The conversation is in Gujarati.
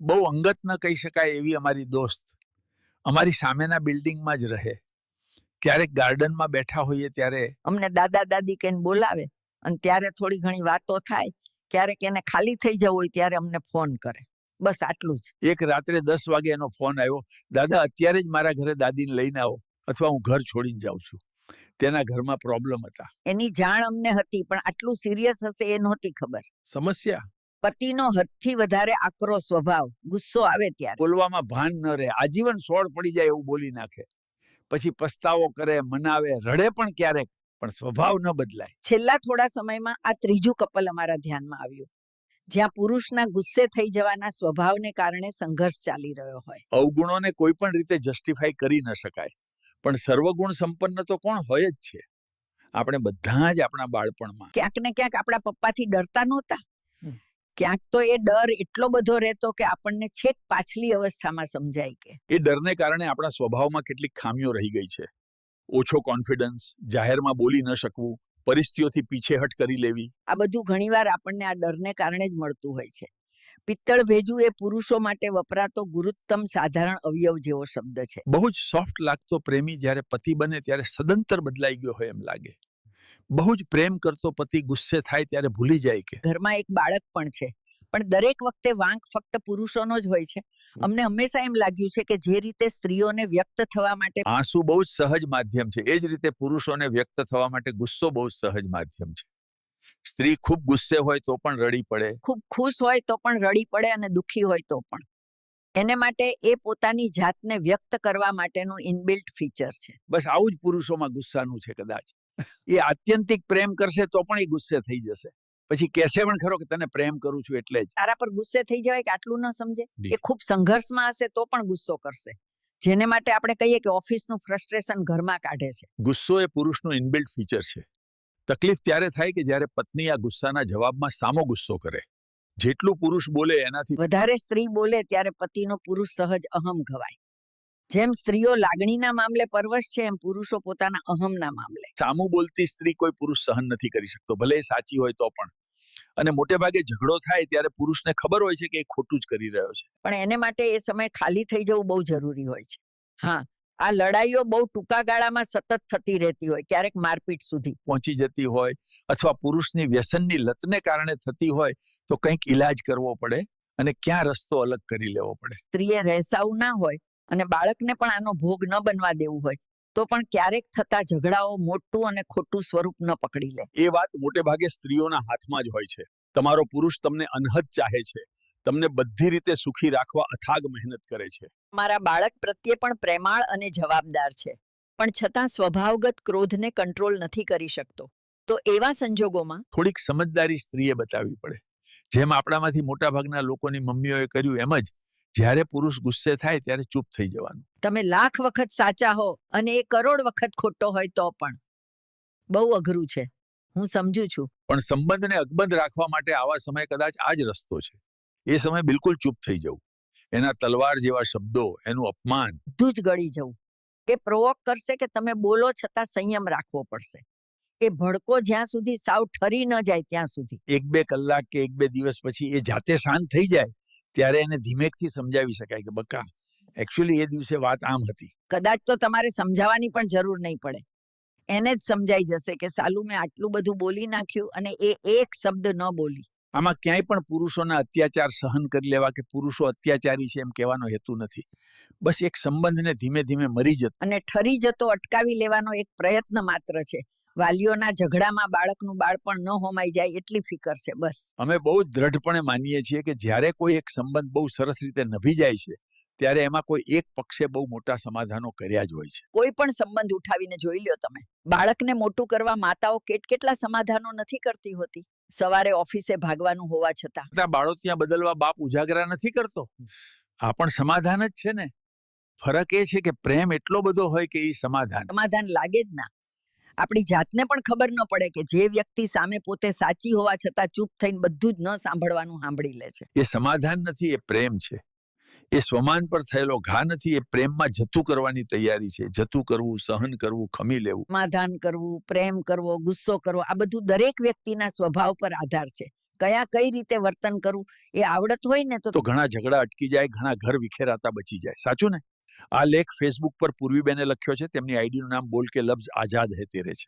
બહુ અંગત ન કહી શકાય એવી અમારી દોસ્ત. અમારી સામેના બિલ્ડિંગમાં જ રહે. ક્યારેક ગાર્ડનમાં બેઠા હોઈએ ત્યારે અમને દાદા દાદી કહીને બોલાવે અને ત્યારે થોડી ઘણી વાતો થાય. ક્યારેક એને ખાલી થઈ જવું હોય ત્યારે અમને ફોન કરે. બસ આટલું જ. એક રાત્રે દસ વાગે એનો ફોન આવ્યો. દાદા અત્યારે જ મારા ઘરે દાદીને લઈને આવો અથવા હું ઘર છોડીને જાઉં છું. તેના ઘરમાં પ્રોબ્લેમ હતા. એની જાણ અમને હતી પણ આટલું સિરિયસ હશે એ નહોતી ખબર. સમસ્યા? પતિનો હદથી વધારે આકરો સ્વભાવ ગુસ્સો આવે ત્યારે. બોલવામાં ભાન ન રહે. આજીવન સોળ પડી જાય એવું બોલી નાખે. પછી પસ્તાવો કરે મનાવે રડે પણ ક્યારેક પણ સ્વભાવ ન બદલાય. છેલ્લા થોડા સમયમાં આ ત્રીજું કપલ અમારા ધ્યાનમાં આવ્યું. જ્યાં પુરુષના ગુસ્સે થઈ જવાના સ્વભાવને કારણે સંઘર્ષ ચાલી રહ્યો હોય. અવગુણોને કોઈ પણ રીતે જસ્ટિફાઈ કરી ન શકાય. પણ સર્વગુણ સંપન્ન તો કોણ હોય જ છે. આપણે બધા જ આપણા બાળપણમાં. ક્યાંક ને ક્યાંક આપણા પપ્પાથી ડરતા નહોતા. ક્યાંક તો એ ડર એટલો બધો રહેતો કે આપણને છેક પાછલી અવસ્થામાં સમજાય કે. એ ડરને કારણે આપણા સ્વભાવમાં કેટલીક ખામીઓ રહી ગઈ છે. ઓછો કોન્ફિડન્સ જાહેરમાં બોલી ન શકવું પરિસ્થિતિઓથી પીછેહટ કરી લેવી. આ બધું ઘણીવાર આપણને આ ડરને કારણે જ મળતું હોય છે. પિત્તળ ભેજું એ પુરુષો માટે વપરાતો ગુરુત્તમ સાધારણ અવયવ જેવો શબ્દ છે. બહુ જ સોફ્ટ લાગતો પ્રેમી જ્યારે પતિ બને ત્યારે સદંતર બદલાઈ ગયો હોય એમ લાગે. બહુ જ પ્રેમ કરતો પતિ ગુસ્સે થાય ત્યારે ભૂલી જાય કે. ઘરમાં એક બાળક પણ છે. પણ દરેક વખતે વાંક ફક્ત પુરુષોનો જ હોય છે. અમને હંમેશા એમ લાગ્યું છે કે જે રીતે સ્ત્રીઓને વ્યક્ત થવા માટે આંસુ બહુ જ સહજ માધ્યમ છે. એ જ રીતે પુરુષોને વ્યક્ત થવા માટે ગુસ્સો બહુ જ સહજ માધ્યમ છે. સ્ત્રી ખૂબ ગુસ્સે હોય તો પણ રડી પડે. ખૂબ ખુશ હોય તો પણ રડી પડે અને દુઃખી હોય તો પણ. એને માટે એ પોતાની જાતને વ્યક્ત કરવા માટેનું ઇનબિલ્ટ ફીચર છે. બસ આવું જ પુરુષોમાં ગુસ્સાનું છે કદાચ. એ આત્યંતિક પ્રેમ કરશે તો પણ એ ગુસ્સે થઈ જશે. પછી કહેશે પણ ખરો કે તને પ્રેમ કરું છું એટલે જ. તારા પર ગુસ્સે થઈ જવાય કે આટલું ન સમજે? એ ખૂબ સંઘર્ષમાં હશે તો પણ ગુસ્સો કરશે. જેને માટે આપણે કહીએ કે ઓફિસનું ફ્રસ્ટ્રેશન ઘરમાં કાઢે છે. ગુસ્સો એ પુરુષનું ઇનબિલ્ટ ફીચર છે. તકલીફ ત્યારે થાય કે જ્યારે પત્ની આ ગુસ્સાના જવાબમાં સામો ગુસ્સો કરે. જેટલું પુરુષ બોલે એનાથી વધારે સ્ત્રી બોલે ત્યારે પતિનો પુરુષ સહજ અહમ ઘવાય. જેમ સ્ત્રીઓ લાગણીના મામલે પરવશ છે એમ પુરુષો પોતાના અહમના મામલે. સામું બોલતી સ્ત્રી કોઈ પુરુષ સહન નથી કરી શકતો ભલે સાચી હોય તો પણ. અને મોટે ભાગે ઝઘડો થાય ત્યારે પુરુષને ખબર હોય છે કે એ ખોટું જ કરી રહ્યો છે. પણ એને માટે એ સમય ખાલી થઈ જવું બહુ જરૂરી હોય છે. હા આ લડાઈઓ બહુ ટૂંકા ગાળામાં સતત થતી રહેતી હોય ક્યારેક મારપીટ સુધી. પહોંચી જતી હોય અથવા પુરુષની વ્યસનની લતને કારણે થતી હોય તો કંઈક ઈલાજ કરવો પડે અને ક્યાં રસ્તો અલગ કરી લેવો પડે. સ્ત્રીએ રહેસાવું ના હોય અને બાળકને પણ આનો ભોગ ન બનવા દેવું હોય તો પણ ક્યારેક થતા ઝઘડાઓ મોટું અને ખોટું સ્વરૂપ ન પકડી લે. એ વાત મોટે ભાગે સ્ત્રીઓના હાથમાં જ હોય છે. તમારો પુરુષ તમને અનહદ ચાહે છે. તમને બધી રીતે સુખી રાખવા અથાગ મહેનત કરે છે. મારા બાળક પ્રત્યે પણ પ્રેમાળ અને જવાબદાર છે પણ છતાં સ્વભાવગત ક્રોધને કંટ્રોલ નથી કરી શકતો. તો એવા સંજોગોમાં થોડીક સમજદારી સ્ત્રીએ બતાવવી પડે. જેમ આપણામાંથી મોટાભાગના લોકોની મમ્મીઓએ કર્યું એમ જ જ્યારે પુરુષ ગુસ્સે થાય ત્યારે ચૂપ થઈ જવાનું. તમે લાખ વખત સાચા હો અને એ કરોડ વખત ખોટો હોય તો પણ. બહુ અઘરું છે. હું સમજુ છું. પણ સંબંધને અકબંધ રાખવા માટે આવા સમય કદાચ આ જ રસ્તો છે. એ સમય બિલકુલ ચૂપ થઈ જવું. એના તલવાર જેવા શબ્દો એનું અપમાન. બધું જ ગળી જવું. એ પ્રોવોક કરશે કે તમે બોલો છતાં સંયમ રાખવો પડશે. એ ભડકો જ્યાં સુધી સાવ ઠરી ન જાય ત્યાં સુધી. એક બે કલાક કે એક બે દિવસ પછી એ જાતે શાંત થઈ જાય ત્યારે એને ધીમેકથી સમજાવી શકાય કે બકા એકચ્યુઅલી એ દિવસે વાત આમ હતી. કદાચ તો તમારે સમજાવવાની પણ જરૂર નહીં પડે. એને જ સમજાઈ જશે કે સાલું મેં આટલું બધું બોલી નાખ્યું અને એ એક શબ્દ ન બોલી. આમાં ક્યાંય પણ પુરુષોના અત્યાચાર સહન કરી લેવા કે પુરુષો અત્યાચારી છે એમ કહેવાનો હેતુ નથી. બસ એક સંબંધને ધીમે ધીમે મરી જતો અને ઠરી જતો અટકાવી લેવાનો એક પ્રયત્ન માત્ર છે. વાલીઓના ઝઘડામાં બાળકનું બાળપણ ન હોમાઈ જાય એટલી ફિકર છે બસ. અમે બહુ દ્રઢપણે માનીએ છીએ કે જ્યારે કોઈ એક સંબંધ બહુ સરસ રીતે નભી જાય છે ત્યારે એમાં કોઈ એક પક્ષે બહુ મોટા સમાધાનો કર્યા જ હોય છે. કોઈ પણ સંબંધ ઉઠાવીને જોઈ લ્યો તમે. બાળકને મોટું કરવા માતાઓ કેટ કેટલા સમાધાનો નથી કરતી હોતી. સવારે ઓફિસે ભાગવાનું હોવા છતાં. બાળો ત્યાં બદલવા બાપ ઉજાગરા નથી કરતો? આ પણ સમાધાન જ છે ને. ફરક એ છે કે પ્રેમ એટલો બધો હોય કે એ સમાધાન. સમાધાન લાગે જ ના. આપણી જાતને પણ ખબર ન પડે કે જે વ્યક્તિ સામે પોતે સાચી હોવા છતાં ચૂપ થઈને બધું જ ન સાંભળવાનું સાંભળી લે છે. એ સમાધાન નથી એ પ્રેમ છે. એ સ્વમાન પર થયેલો ઘા નથી એ પ્રેમમાં જતું કરવાની તૈયારી છે. જતું કરવું સહન કરવું ખમી લેવું. સમાધાન કરવું પ્રેમ કરવો ગુસ્સો કરવો આ બધું દરેક વ્યક્તિના સ્વભાવ પર આધાર છે. કયા કઈ રીતે વર્તન કરવું એ આવડત હોય ને તો તો ઘણા ઝઘડા અટકી જાય ઘણા ઘર વિખેરાતા બચી જાય. સાચું ને? આ લેખ ફેસબુક પર પૂર્વીબેને લખ્યો છે. તેમની આઈડીનું નામ બોલ કે લફ્ઝ આઝાદ હે તેરે છે.